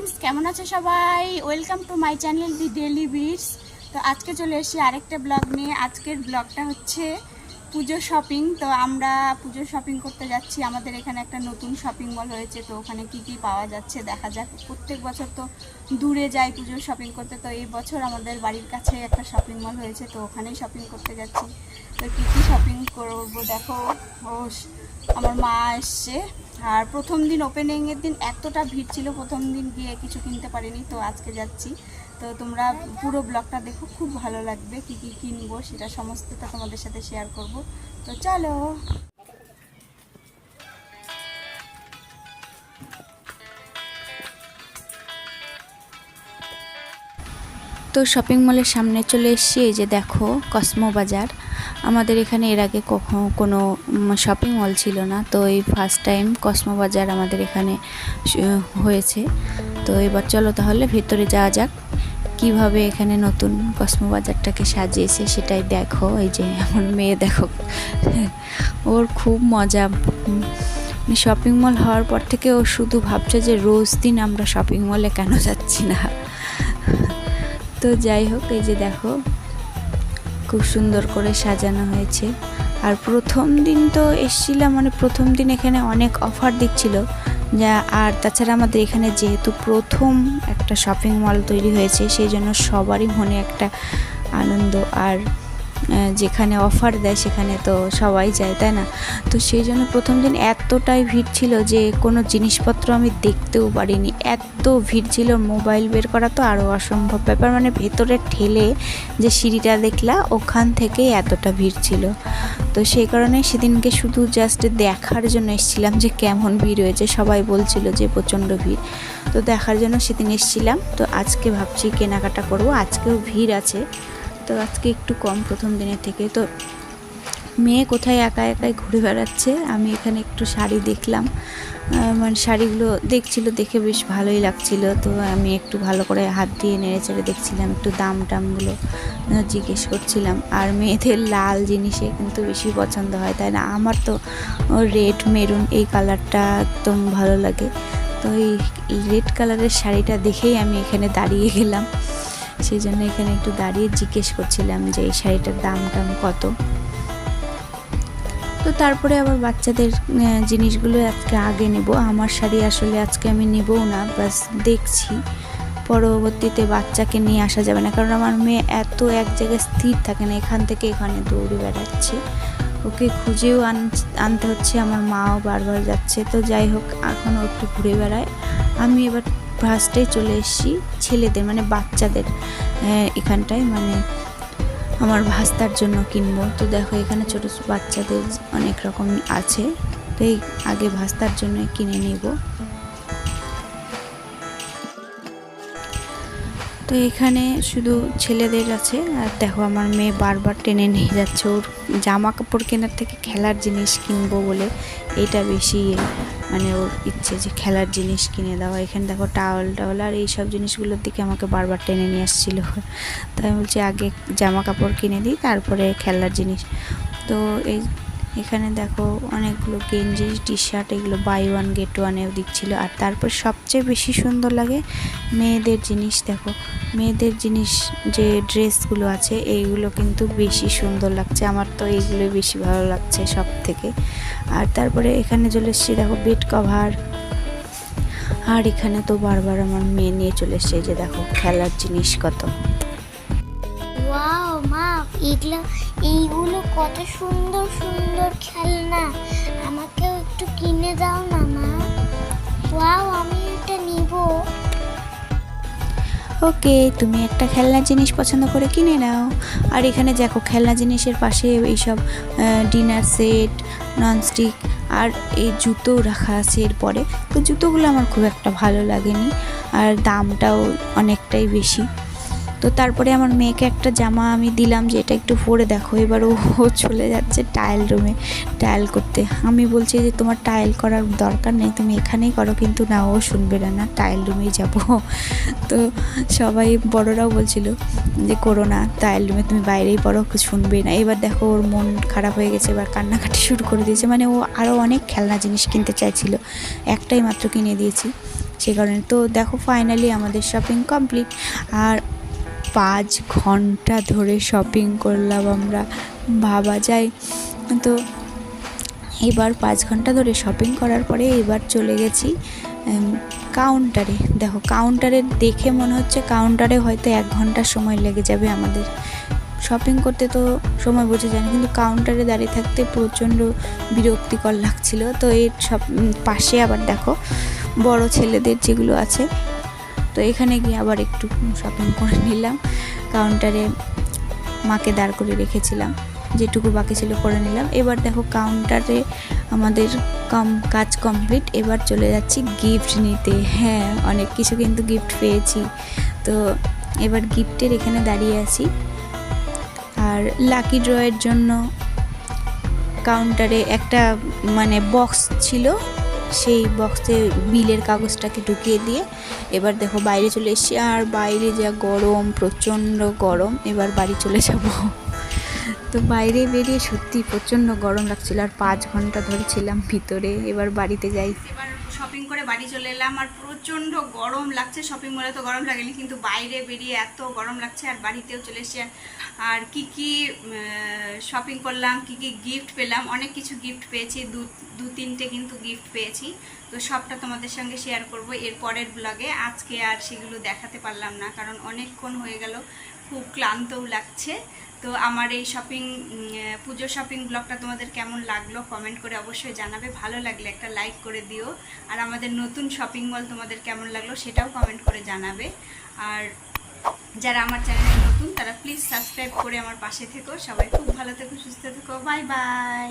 Friends কেমন আছে সবাই? Welcome to my channel the Daily Bits তো আজকে চলে এসেছি আরেকটা ব্লগ নিয়ে। আজকের ব্লগটা হচ্ছে পুজো শপিং তো আমরা পুজো শপিং করতে যাচ্ছি। আমাদের এখানে একটা নতুন শপিং মল হয়েছে, তো ওখানে কি কি পাওয়া যাচ্ছে দেখা যাক। প্রত্যেক বছর তো দূরে যাই পুজো শপিং করতে। তো এই বছর আমাদের বাড়ির কাছে একটা শপিং মল হয়েছে, তো ওখানেই শপিং করতে যাচ্ছি। তো কী কী শপিং করব দেখো। আমার মা এসছে। আর প্রথম দিন ওপেনিংয়ের দিন এতটা ভিড় ছিল, প্রথম দিন গিয়ে কিছু কিনতে পারিনি, তো আজকে যাচ্ছি। তো তোমরা পুরো ব্লগটা দেখো, খুব ভালো লাগবে, কি কি কিনবো সেটা সমস্তটা তোমাদের সাথে শেয়ার করব। তো চলো। তো শপিং মলের সামনে চলে এসেছি, এই যে দেখো কসমো বাজার আমাদের এখানে এর আগে কখনো কোনো শপিং মল ছিল না। তো এই ফার্স্ট টাইম কসমো বাজার আমাদের এখানে হয়েছে। তো এবার চলো তাহলে ভেতরে যাওয়া যাক। কীভাবে এখানে নতুন কসমো বাজারটাকে সাজিয়েছে সেটাই দেখো। এই যে আমার মেয়ে দেখো। ওর খুব মজা। শপিং মল হওয়ার পর থেকে ও শুধু ভাবছে যে রোজ দিন আমরা শপিং মলে কেন যাচ্ছি না। তো যাই হোক, এই যে দেখো। খুব সুন্দর করে সাজানো হয়েছে। আর প্রথম দিন তো এসেছিলাম মানে প্রথম দিন এখানে অনেক অফার দিচ্ছিল। যা, আর তাছাড়া আমাদের এখানে যেহেতু প্রথম একটা শপিং মল তৈরি হয়েছে, সেই জন্য সবারই মনে একটা আনন্দ। আর যেখানে অফার দেয়, সেখানে তো সবাই যায়, তাই না? তো সেই জন্য প্রথম দিন এতটাই ভিড় ছিল যে কোনো জিনিসপত্র আমি দেখতেও পারিনি। এত ভিড় ছিল মোবাইল বের করা তো আরও অসম্ভব ব্যাপার। মানে ভেতরে ঠেলে যে সিঁড়িটা দেখলা, ওখান থেকেই এতটা ভিড় ছিল। তো সেই কারণে সেদিনকে শুধু জাস্ট দেখার জন্য এসেছিলাম যে কেমন ভিড় হয়েছে। সবাই বলছিল যে প্রচণ্ড ভিড়। তো দেখার জন্য সেদিন এসেছিলাম। তো আজকে ভাবছি কেনাকাটা করব। আজকেও ভিড় আছে। তো আজকে একটু কম প্রথম দিনের থেকে। তো মেয়ে কোথায় একা একাই ঘুরে বেড়াচ্ছে? আমি এখানে একটু শাড়ি দেখলাম। মানে শাড়িগুলো দেখছিল, দেখে বেশ ভালোই লাগছিল। তো আমি একটু ভালো করে হাত দিয়ে নেড়ে চেড়ে দেখছিলাম, একটু দাম টামগুলো জিজ্ঞেস করছিলাম। আর মেয়েদের লাল জিনিসে কিন্তু বেশি পছন্দ হয়, তাই না? আমার তো রেড, মেরুন এই কালারটা একদম ভালো লাগে। তো এই রেড কালারের শাড়িটা দেখেই আমি এখানে দাঁড়িয়ে গেলাম। সেই জন্য এখানে একটু দাঁড়িয়ে জিজ্ঞেস করছিলাম যে এই শাড়িটার দাম টাম কত। তো তারপরে আবার বাচ্চাদের জিনিসগুলো আজকে আগে নেব। আমার শাড়ি আসলে আজকে আমি নেবও না, বাস দেখছি। পরবর্তীতে বাচ্চাকে নিয়ে আসা যাবে না, কারণ আমার মেয়ে এত এক জায়গায় স্থির থাকে না, এখান থেকে এখানে দৌড়ে বেড়াচ্ছে। ওকে খুঁজেও আন, আনতে হচ্ছে, আমার মাও বারবার যাচ্ছে। তো যাই হোক এখন একটু ঘুরে বেড়ায়। আমি এবার ফার্স্টেই চলে এসেছি ছেলেদের মানে বাচ্চাদের এখানটায় মানে আমার ভাস্তার জন্য কিনবো। তো দেখো, এখানে ছোট ছোট বাচ্চাদের অনেক রকম আছে। তো এই আগে ভাস্তার জন্য কিনে নেব। তো এখানে শুধু ছেলেদের আছে। আর দেখো, আমার মেয়ে বারবার টেনে নিয়ে যাচ্ছে। ওর জামা কাপড় কেনার থেকে খেলার জিনিস কিনবো বলে এটা বেশি মানে ওর ইচ্ছে যে খেলার জিনিস কিনে দেওয়া, এখানে দেখো টাওয়াল টাওয়াল আর এইসব জিনিসগুলোর দিকে আমাকে বারবার টেনে নিয়ে আসছিল। তাই বলছি আগে জামা কাপড় কিনে দিই, তারপরে খেলার জিনিস। তো এই এখানে দেখো অনেকগুলো গেঞ্জি টি শার্ট এগুলো বাই ওয়ান গেট ওয়ানেও দিচ্ছিল। আর তারপর সবচেয়ে বেশি সুন্দর লাগে মেয়েদের জিনিস, দেখো। মেয়েদের জিনিস যে ড্রেসগুলো আছে, এইগুলো কিন্তু বেশি সুন্দর লাগছে। আমার তো এইগুলো বেশি ভালো লাগছে সব থেকে আর তারপরে এখানে চলে এসেছি, দেখো বেড কভার আর এখানে তো বারবার আমার মেয়ে নিয়ে চলে এসছে যে দেখো খেলার জিনিস কত। মা, এগুলো, এইগুলো কত সুন্দর সুন্দর খেলনা। আমাকেও একটু কিনে দাও না, মা। ওয়াও, আমি এটা নিব। ওকে, তুমি একটা খেলনা জিনিস পছন্দ করে কিনে নাও। আর এখানে দেখো, খেলনা জিনিসের পাশে এইসব ডিনার সেট, ননস্টিক, আর এই জুতো রাখা আছে এরপরে। তো জুতোগুলো আমার খুব একটা ভালো লাগেনি, আর দামটাও অনেকটাই বেশি। তো তারপরে আমার মেয়েকে একটা জামা আমি দিলাম যে এটা একটু পরে দেখো। এবার ও চলে যাচ্ছে টাইল রুমে টাইল করতে। আমি বলছি যে, তোমার টাইল করার দরকার নেই, তুমি এখানেই করো। কিন্তু না, ও শুনবে না না টাইল রুমেই যাব। তো সবাই বড়রাও বলছিল যে, করো না টাইল রুমে তুমি বাইরেই পড়ো শুনবে না। এবার দেখো, ওর মন খারাপ হয়ে গেছে, এবার কান্নাকাটি শুরু করে দিয়েছে। মানে ও আরও অনেক খেলনা জিনিস কিনতে চাইছিল, একটাই মাত্র কিনে দিয়েছি। সে কারণে তো দেখো ফাইনালি আমাদের শপিং কমপ্লিট আর পাঁচ ঘণ্টা ধরে শপিং করলাম আমরা। ভাবা যায়। তো এবার পাঁচ ঘণ্টা ধরে শপিং করার পরে এবার চলে গেছি কাউন্টারে দেখো কাউন্টারে দেখে মনে হচ্ছে কাউন্টারে হয়তো এক ঘণ্টা সময় লেগে যাবে আমাদের। শপিং করতে তো সময় বোঝা যায় না, কিন্তু কাউন্টারে দাঁড়িয়ে থাকতে প্রচণ্ড বিরক্তিকর লাগছিল। তো এর সব পাশে আবার দেখো, বড় ছেলেদের যেগুলো আছে তো এখানে গিয়ে আবার একটু শপিং করে নিলাম। কাউন্টারে মাকে দাঁড় করে রেখেছিলাম। যেটুকু বাকি ছিল করে নিলাম। এবার দেখো কাউন্টারে আমাদের কম কাজ কমপ্লিট এবার চলে যাচ্ছি গিফট নিতে। হ্যাঁ অনেক কিছু কিন্তু গিফট পেয়েছি। তো এবার গিফটের এখানে দাঁড়িয়ে আছি। আর লাকি ড্রয়ের জন্য কাউন্টারে একটা মানে বক্স ছিল। সেই বক্সে বিলের কাগজটাকে ঢুকিয়ে দিয়ে এবার দেখো বাইরে চলে এসছি। আর বাইরে যা গরম, প্রচণ্ড গরম, এবার বাড়ি চলে যাব। তো বাইরে বেরিয়ে সত্যি প্রচণ্ড গরম লাগছিল। আর পাঁচ ঘণ্টা ধরে ছিলাম ভিতরে, এবার বাড়িতে যাই। শপিং করে বাড়ি চলে এলাম আর প্রচণ্ড গরম লাগছে শপিং মলে তো গরম লাগেনি, কিন্তু বাইরে বেরিয়ে এত গরম লাগছে আর বাড়িতেও চলে আর- আর কি কি শপিং করলাম, কি কি গিফট পেলাম, অনেক কিছু গিফট পেয়েছি, দু দু তিনটে কিন্তু গিফট পেয়েছি। তো সবটা তোমাদের সঙ্গে শেয়ার করব এর পরের ব্লগে আজকে আর সেগুলো দেখাতে পারলাম না, কারণ অনেকক্ষণ হয়ে গেল, খুব ক্লান্তও লাগছে। তো আমার এই শপিং পুজো শপিং ব্লগটা তোমাদের কেমন লাগল কমেন্ট করে অবশ্যই জানাবে। ভালো লাগলে একটা লাইক করে দিও। আর আমাদের নতুন শপিং মল তোমাদের কেমন লাগল সেটাও কমেন্ট করে জানাবে। আর যারা আমার চ্যানেলে নতুন, তারা প্লিজ সাবস্ক্রাইব করে আমার পাশে থেকো। সবাই খুব ভালো থেকো, সুস্থ থেকো। Bye bye